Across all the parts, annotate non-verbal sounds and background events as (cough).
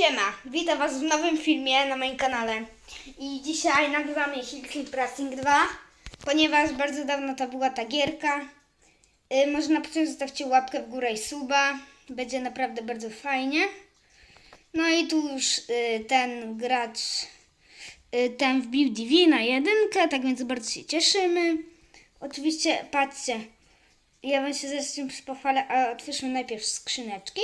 Siema, witam Was w nowym filmie na moim kanale. I dzisiaj nagrywamy Hill Clip Racing 2, ponieważ bardzo dawno to była ta gierka. Yy, może na początku zostawcie łapkę w górę i suba, będzie naprawdę bardzo fajnie. No i tu już yy, ten gracz, yy, ten wbił DV na jedynkę, tak więc bardzo się cieszymy. Oczywiście, patrzcie, ja Wam się zaraz pochwalę, a otwórzmy najpierw skrzyneczki.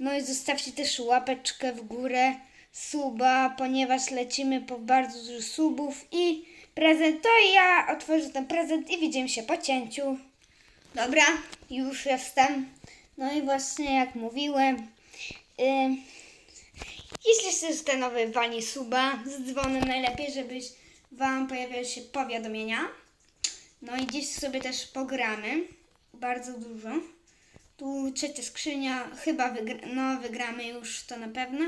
No i zostawcie też łapeczkę w górę, suba, ponieważ lecimy po bardzo dużo subów i prezent. To ja otworzę ten prezent i widzimy się po cięciu. Dobra, już jestem. No i właśnie jak mówiłem, ym, jeśli chcesz te nowe wani suba z dzwonem najlepiej, żebyś Wam pojawiały się powiadomienia. No i dziś sobie też pogramy. Bardzo dużo. Tu trzecia skrzynia, chyba wygra, no, wygramy już to na pewno.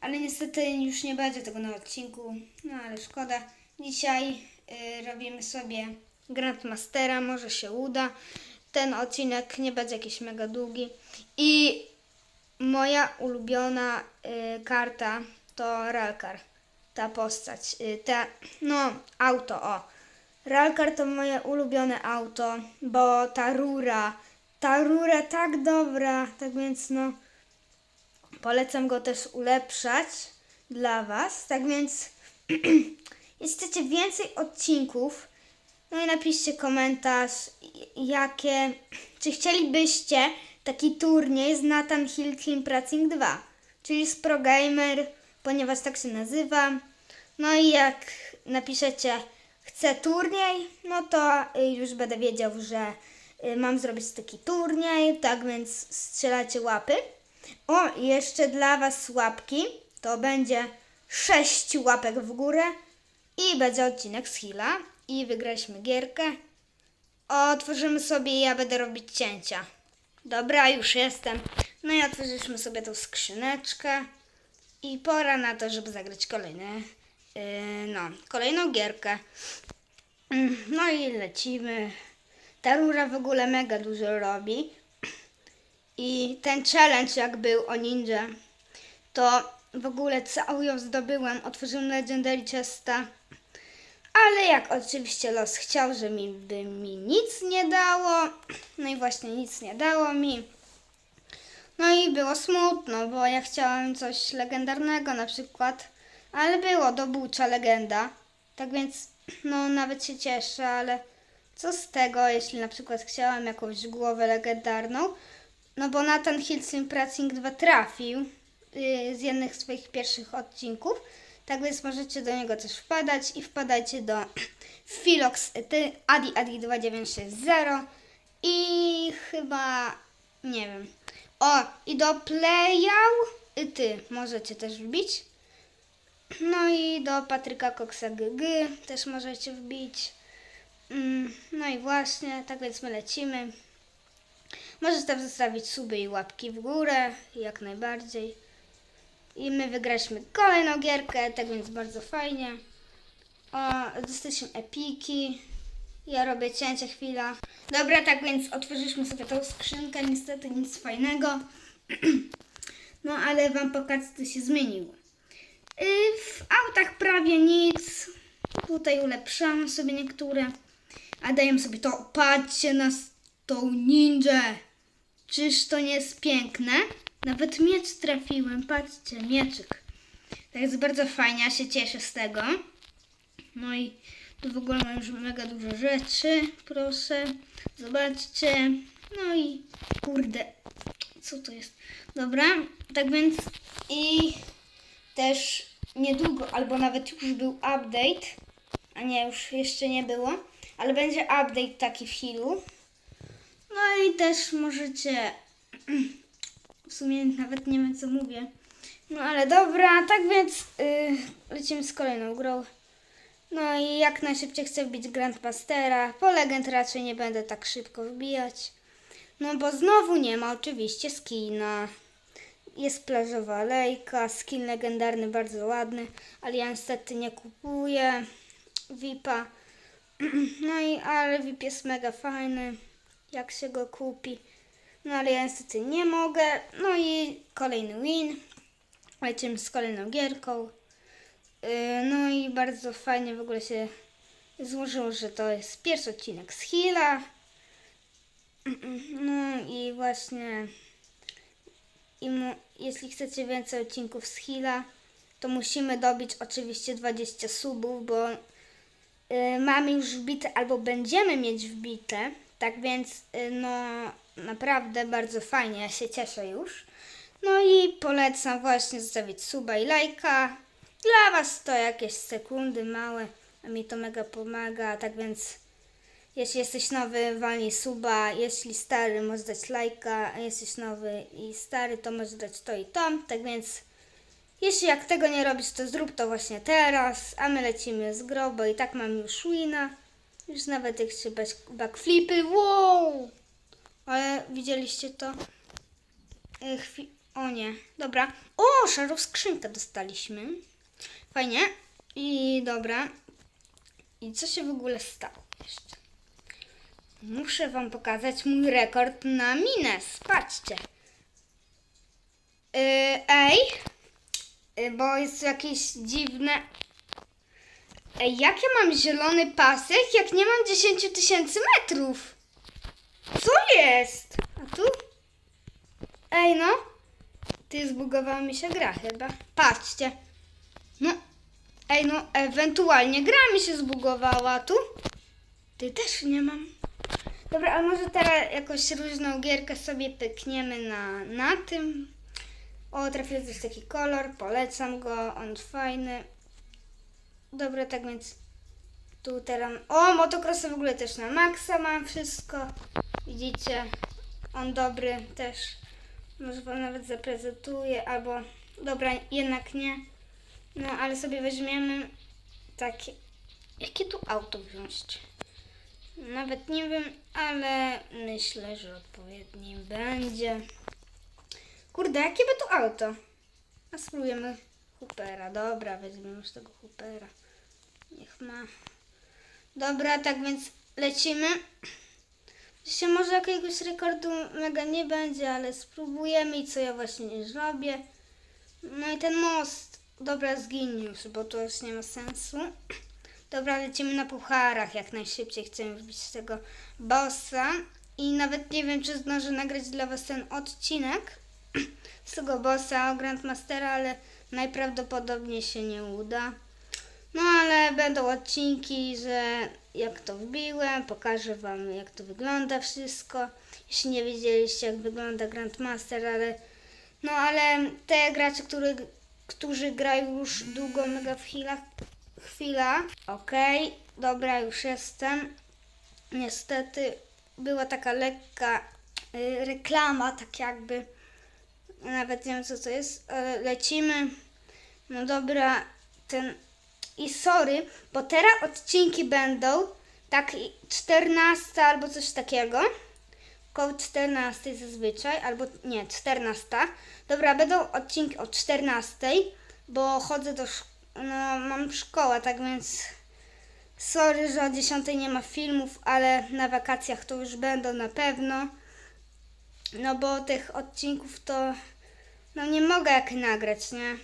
Ale niestety już nie będzie tego na odcinku, no ale szkoda. Dzisiaj y, robimy sobie Grandmastera, może się uda. Ten odcinek nie będzie jakiś mega długi. I moja ulubiona y, karta to Ralkar. Ta postać, y, ta, no auto, o. Ralkar to moje ulubione auto, bo ta rura, ta rura tak dobra, tak więc no polecam go też ulepszać dla Was. Tak więc (clears throat) jeśli chcecie więcej odcinków, no i napiszcie komentarz, jakie, (clears throat) czy chcielibyście taki turniej z Nathan Hill Clean Pracing 2, czyli z Pro Gamer, ponieważ tak się nazywa. No i jak napiszecie chcę turniej, no to y, już będę wiedział, że mam zrobić taki turniej, tak więc strzelacie łapy. O, i jeszcze dla Was łapki, to będzie 6 łapek w górę i będzie odcinek z Hila i wygraliśmy gierkę. Otworzymy sobie i ja będę robić cięcia. Dobra, już jestem. No i otworzyliśmy sobie tą skrzyneczkę i pora na to, żeby zagrać kolejne, yy, no, kolejną gierkę. Mm, No i lecimy. Ta rura w ogóle mega dużo robi. I ten challenge jak był o ninja, to w ogóle cały ją zdobyłem. Otworzyłem Legendary Chesta. Ale jak oczywiście los chciał, że mi by mi nic nie dało. No i właśnie nic nie dało mi. No i było smutno, bo ja chciałem coś legendarnego na przykład. Ale było dobójcza legenda. Tak więc no nawet się cieszę, ale co z tego, jeśli na przykład chciałam jakąś głowę legendarną, no bo Nathan Hilson Pracing 2 trafił yy, z jednych swoich pierwszych odcinków, tak więc możecie do niego też wpadać i wpadajcie do (clears throat) Philox ty, Adi Adi 2960 i chyba, nie wiem, o i do Playał y, ty możecie też wbić. No i do Patryka Koksa GG też możecie wbić. Mm, No i właśnie, tak więc my lecimy. Możecie tam zostawić suby i łapki w górę, jak najbardziej. I my wygraliśmy kolejną gierkę, tak więc bardzo fajnie. O, dostaliśmy epiki. Ja robię cięcie chwila. Dobra, tak więc otworzyliśmy sobie tą skrzynkę, niestety nic fajnego. (clears throat) No ale wam pokażę, co się zmieniło. Y, W autach prawie nic. Tutaj ulepszamy sobie niektóre. A daję sobie to. Patrzcie na tą ninja. Czyż to nie jest piękne? Nawet miecz trafiłem. Patrzcie, mieczyk. Tak jest bardzo fajnie, ja się cieszę z tego. No i tu w ogóle mam już mega dużo rzeczy. Proszę, zobaczcie. No i kurde, co to jest? Dobra, tak więc i też niedługo, albo nawet już był update, a nie, już jeszcze nie było, ale będzie update taki w Hillu. No i też możecie, (clears throat) w sumie nawet nie wiem co mówię, no ale dobra, tak więc yy, lecimy z kolejną grą. No i jak najszybciej chcę wbić Grandmastera, po Legend raczej nie będę tak szybko wbijać, no bo znowu nie ma oczywiście skina. Jest plażowa alejka, skin legendarny, bardzo ładny, ale ja niestety nie kupuję VIPa. (clears throat) No i ale jest mega fajny, jak się go kupi. No ale ja niestety nie mogę. No i kolejny win. lecimy z kolejną gierką. Yy, No i bardzo fajnie w ogóle się złożyło, że to jest pierwszy odcinek z Hila. (clears throat) No i właśnie i jeśli chcecie więcej odcinków z Hila, to musimy dobić oczywiście 20 subów, bo y, mamy już wbite albo będziemy mieć wbite. Tak więc y, no naprawdę bardzo fajnie, ja się cieszę już. No i polecam właśnie zostawić suba i lajka. Dla Was to jakieś sekundy małe, a mi to mega pomaga, tak więc jeśli jesteś nowy, walnij suba, jeśli stary, możesz dać lajka, a jesteś nowy i stary, to możesz dać to i to, tak więc jeśli jak tego nie robisz, to zrób to właśnie teraz, a my lecimy z grobo i tak mam już wina, już nawet jak się back- backflipy, wow! Ale widzieliście to? E, Chwi- o nie, dobra. O, szarą skrzynkę dostaliśmy. Fajnie. I dobra. I co się w ogóle stało jeszcze? Muszę wam pokazać mój rekord na Mines. Patrzcie. Yy, ej, yy, bo jest jakieś dziwne... Ej, jak ja mam zielony pasek, jak nie mam 10 tysięcy metrów? Co jest? A tu? Ej, no. Ty zbugowała mi się gra chyba. Patrzcie. No. Ej, no, ewentualnie gra mi się zbugowała. Tu? Ty też nie mam. Dobra, a może teraz jakąś różną gierkę sobie pykniemy na, na tym. O, trafił coś taki kolor, polecam go, on fajny. Dobra, tak więc tu teraz... O, motocrossy w ogóle też na maksa mam wszystko. Widzicie, on dobry też. Może wam nawet zaprezentuję, albo... Dobra, jednak nie. No, ale sobie weźmiemy takie... Jakie tu auto wziąć? Nawet nie wiem, ale myślę, że odpowiednim będzie. Kurde, jakie by to auto? A spróbujemy Hoopera. Dobra, weźmiemy już tego Hoopera. Niech ma. Dobra, tak więc lecimy. Się może jakiegoś rekordu mega nie będzie, ale spróbujemy i co ja właśnie nie zrobię. No i ten most. Dobra, zginie już, bo to już nie ma sensu. Dobra, lecimy na pucharach jak najszybciej. Chcemy wbić tego bossa. I nawet nie wiem, czy zdążę nagrać dla Was ten odcinek tego bossa Grandmastera, ale najprawdopodobniej się nie uda. No ale będą odcinki, że jak to wbiłem, pokażę Wam jak to wygląda wszystko. Jeśli nie wiedzieliście jak wygląda Grandmaster, ale no ale te gracze, który, którzy grają już długo mega w chwilach, chwila. Okej, dobra, już jestem. Niestety była taka lekka y, reklama, tak jakby. Nawet nie wiem co to jest. ale lecimy. No dobra, ten. I sorry, bo teraz odcinki będą tak i 14 albo coś takiego. Koło 14 zazwyczaj, albo nie, 14. Dobra, będą odcinki o 14, bo chodzę do szkoły, no mam szkołę, tak więc sorry, że o 10 nie ma filmów, ale na wakacjach to już będą na pewno. No bo tych odcinków to no nie mogę jak nagrać, nie?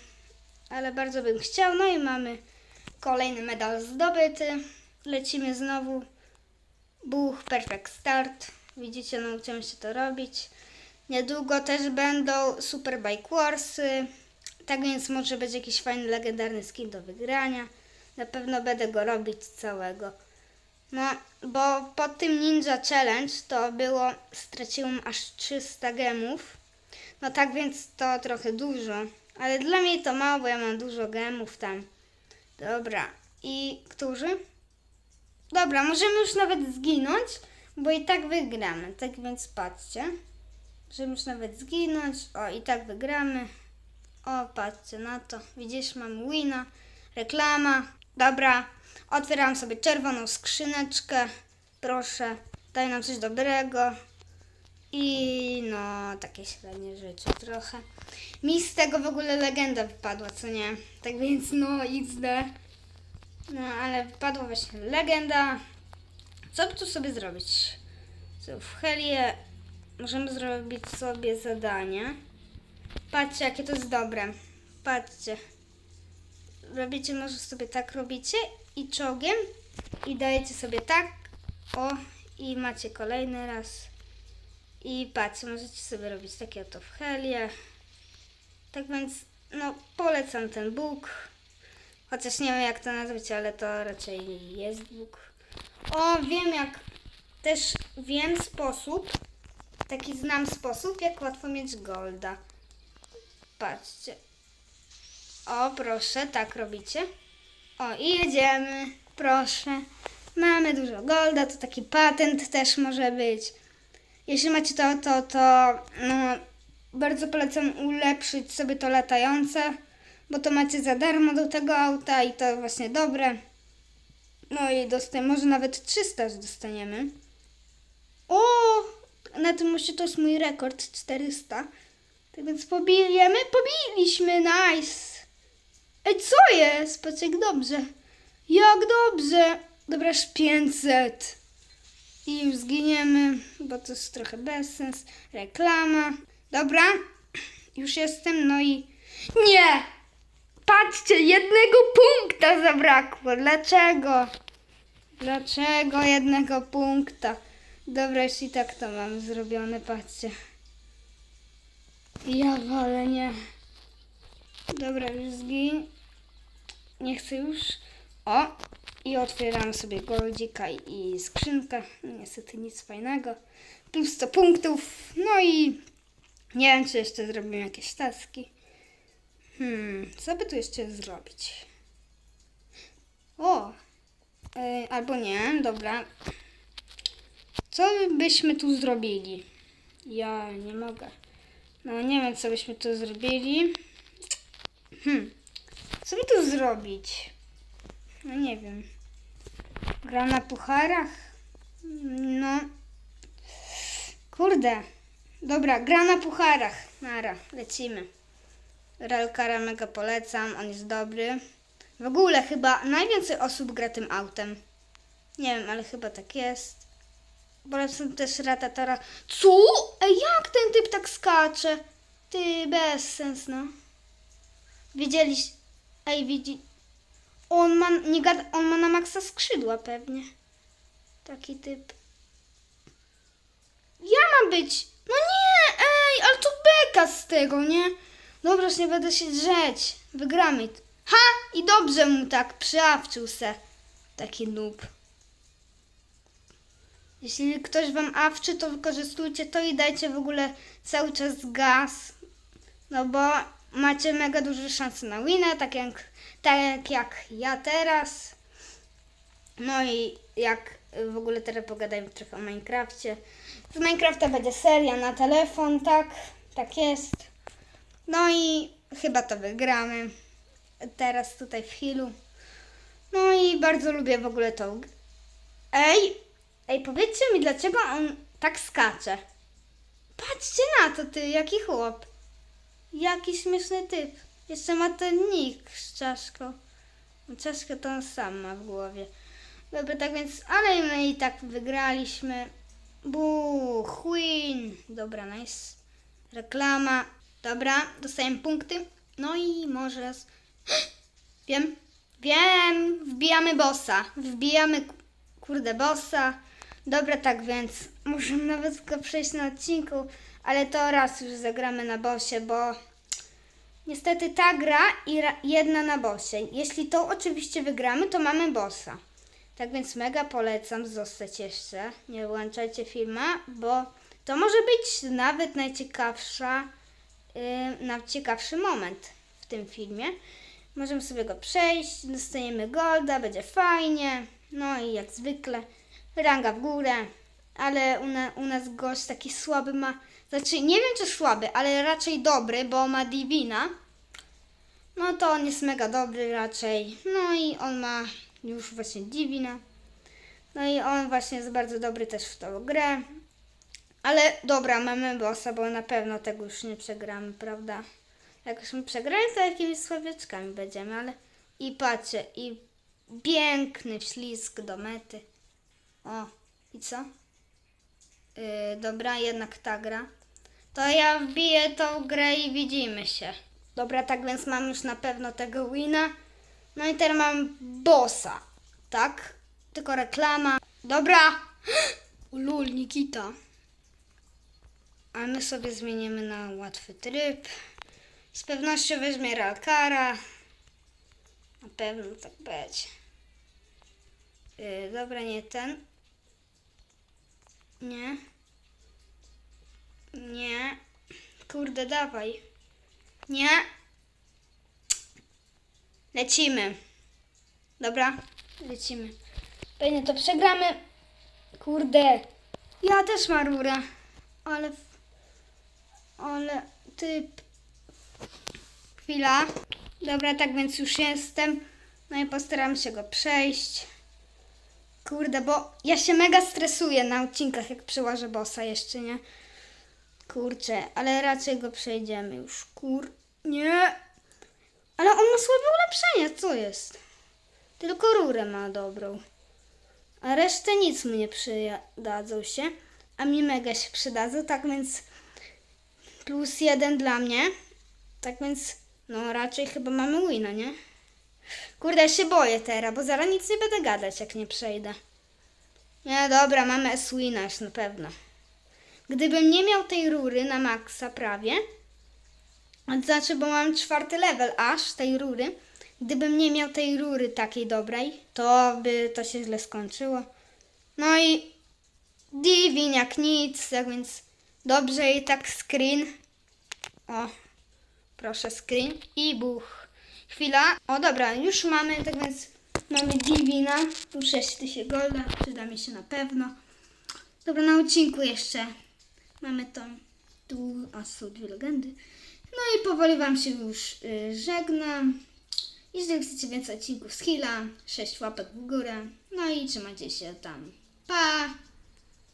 Ale bardzo bym chciał. No i mamy kolejny medal zdobyty. Lecimy znowu. Buch, perfect start. Widzicie, nauczyłem się to robić. Niedługo też będą Super Bike Warsy. Tak więc może być jakiś fajny, legendarny skin do wygrania. Na pewno będę go robić całego. No, bo po tym Ninja Challenge to było, straciłam aż 300 gemów. No tak więc to trochę dużo. Ale dla mnie to mało, bo ja mam dużo gemów tam. Dobra. I którzy? Dobra, możemy już nawet zginąć, bo i tak wygramy. Tak więc patrzcie. Możemy już nawet zginąć. O, i tak wygramy. O, patrzcie na to. Widzisz, mam wina. Reklama. Dobra. Otwieram sobie czerwoną skrzyneczkę. Proszę. Daj nam coś dobrego. I no, takie średnie życie trochę. Mi z tego w ogóle legenda wypadła, co nie? Tak więc no, XD. No, ale wypadła właśnie legenda. Co by tu sobie zrobić? Co, w Helię możemy zrobić sobie zadanie. Patrzcie, jakie to jest dobre. Patrzcie. Robicie, może sobie tak robicie i czołgiem i dajecie sobie tak. O, i macie kolejny raz. I patrzcie, możecie sobie robić takie oto w helie. Tak więc, no, polecam ten Bóg. Chociaż nie wiem jak to nazwać, ale to raczej jest Bóg. O, wiem jak, też wiem sposób, taki znam sposób, jak łatwo mieć golda. Patrzcie. O, proszę, tak robicie. O, i jedziemy. Proszę. Mamy dużo golda, to taki patent też może być. Jeśli macie to, to, to no, bardzo polecam ulepszyć sobie to latające, bo to macie za darmo do tego auta i to właśnie dobre. No i dostaniemy, może nawet 300 dostaniemy. O! Na tym moście to jest mój rekord 400. Tak więc pobijemy, pobiliśmy, nice. Ej, co jest? Patrz jak dobrze. Jak dobrze. Dobra, aż 500. I już zginiemy, bo to jest trochę bezsens. Reklama. Dobra, już jestem, no i... Nie! Patrzcie, jednego punkta zabrakło. Dlaczego? Dlaczego jednego punkta? Dobra, jeśli tak to mam zrobione, patrzcie. Ja wolę nie. Dobra, już zgin. Nie chcę już. O! I otwieram sobie goldzika i skrzynkę. Niestety nic fajnego. Plus 100 punktów. No i nie wiem, czy jeszcze zrobimy jakieś taski. Hmm, co by tu jeszcze zrobić? O! Yy, albo nie, dobra. Co byśmy tu zrobili? Ja nie mogę. No nie wiem, co byśmy tu zrobili. Hmm. Co by tu zrobić? No nie wiem. Gra na pucharach? No. Kurde. Dobra, gra na pucharach. Nara, lecimy. Ralkara mega polecam, on jest dobry. W ogóle chyba najwięcej osób gra tym autem. Nie wiem, ale chyba tak jest. Polecam też Ratatara. Co? Ej, jak ten typ tak skacze? Ty, bez sens, no. Widzieliś... Ej, widzi... On ma, nie gada, on ma na maksa skrzydła pewnie. Taki typ. Ja mam być. No nie, ej, ale to beka z tego, nie? Dobra, już nie będę się drzeć. Wygramy. Ha! I dobrze mu tak przyawczył se. Taki noob. Jeśli ktoś wam awczy, to wykorzystujcie to i dajcie w ogóle cały czas gaz. No bo macie mega duże szanse na wina, tak jak, tak jak ja teraz. No i jak w ogóle teraz pogadajmy trochę o Minecrafcie. Z Minecrafta będzie seria na telefon, tak? Tak jest. No i chyba to wygramy. Teraz tutaj w Hillu. No i bardzo lubię w ogóle tą. Ej, ej, powiedzcie mi, dlaczego on tak skacze? Patrzcie na to, ty, jaki chłop. Jaki śmieszny typ. Jeszcze ma ten nick z czaszką. Czaszkę to on sam ma w głowie. Dobra, tak więc, ale my i tak wygraliśmy. Buh, win. Dobra, nice. Reklama. Dobra, dostajemy punkty. No i może... (gasps) Wiem, wiem, wbijamy bossa. Wbijamy, kurde, bossa. Dobra, tak więc możemy nawet go przejść na odcinku, ale to raz już zagramy na bossie, bo niestety ta gra i jedna na bossie. Jeśli to oczywiście wygramy, to mamy bossa. Tak więc mega polecam zostać jeszcze. Nie wyłączajcie filma, bo to może być nawet najciekawsza, yy, najciekawszy moment w tym filmie. Możemy sobie go przejść, dostajemy golda, będzie fajnie. No i jak zwykle ranga w górę, ale u, na, u nas gość taki słaby ma, znaczy nie wiem czy słaby, ale raczej dobry, bo ma Divina. No to on jest mega dobry raczej. No i on ma już właśnie Divina. No i on właśnie jest bardzo dobry też w tą grę. Ale dobra, mamy bossa, bo na pewno tego już nie przegramy, prawda? Jak już my przegrali, to jakimiś sławieczkami będziemy, ale... I patrzcie, i piękny ślizg do mety. O, i co? Yy, dobra, jednak ta gra. To ja wbiję tą grę i widzimy się. Dobra, tak więc mam już na pewno tego wina. No i teraz mam bossa, tak? Tylko reklama. Dobra. (gasps) Ulul, Nikita. A my sobie zmienimy na łatwy tryb. Z pewnością weźmie Ralkara. Na pewno tak będzie. Yy, dobra, nie ten. Nie. Nie. Kurde, dawaj. Nie. Lecimy. Dobra, lecimy. Pewnie to przegramy. Kurde. Ja też mam rurę. Ale... Ale typ... Chwila. Dobra, tak więc już jestem. No i postaram się go przejść. Kurde, bo ja się mega stresuję na odcinkach, jak przełażę bossa jeszcze, nie? Kurczę, ale raczej go przejdziemy już. Kur... Nie. Ale on ma słabe ulepszenia, co jest? Tylko rurę ma dobrą. A resztę nic mu nie przydadzą się. A mi mega się przydadzą, tak więc plus jeden dla mnie. Tak więc, no raczej chyba mamy wina, nie? Kurde, ja się boję teraz, bo zaraz nic nie będę gadać, jak nie przejdę. Nie, dobra, mamy S-wina już na pewno. Gdybym nie miał tej rury na maksa prawie, znaczy, bo mam czwarty level aż tej rury, gdybym nie miał tej rury takiej dobrej, to by to się źle skończyło. No i Divin jak nic, tak więc dobrze i tak screen. O, proszę screen i buch. Chwila. O dobra, już mamy, tak więc mamy Divina. Tu 6000 golda, przyda mi się na pewno. Dobra, na odcinku jeszcze mamy to. Tu, a są dwie legendy. No i powoli Wam się już y, żegnam. Jeżeli chcecie więcej odcinków z Hila, 6 łapek w górę. No i trzymajcie się tam. Pa!